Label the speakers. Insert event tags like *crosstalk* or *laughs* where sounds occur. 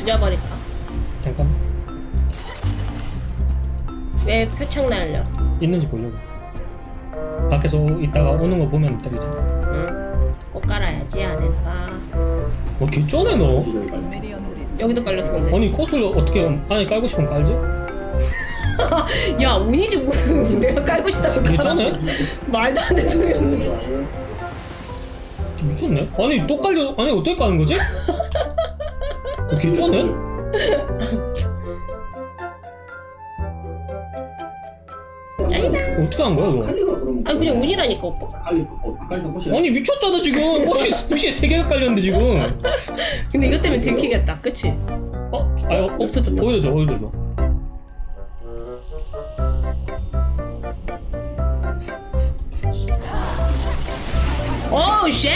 Speaker 1: 죽여버릴까?
Speaker 2: 잠깐만
Speaker 1: 왜 표창 날려?
Speaker 2: 있는지 보려고 밖에서 있다가 오는 거 보면 때리자
Speaker 1: 응. 꼭 깔아야지 안에다가.
Speaker 2: 어 개쩌네 너
Speaker 1: 여기도 깔렸어 근데.
Speaker 2: 아니 꽃을 어떻게 안에 깔고 싶으면 깔지? *laughs*
Speaker 1: 야 운이지 무슨 내가 깔고 싶다고.
Speaker 2: 개쩌네?
Speaker 1: 말도 안 되는 소리였네.
Speaker 2: 미쳤네 아니 또 깔려 아니 어떻게 까는 거지? *laughs* 어, 개쩌네?
Speaker 1: 짱이다.
Speaker 2: 어떻게 한 거야 이거?
Speaker 1: 아니 그냥 운이라니까 오빠.
Speaker 2: 아니 미쳤잖아 지금 옷이 옷이 세 개가 깔렸는데 지금
Speaker 1: 근데 이것 때문에 들키겠다. 그치?
Speaker 2: 어? 아유
Speaker 1: 없어졌다.
Speaker 2: 오히려 줘 오히려 줘
Speaker 1: 오 쉣!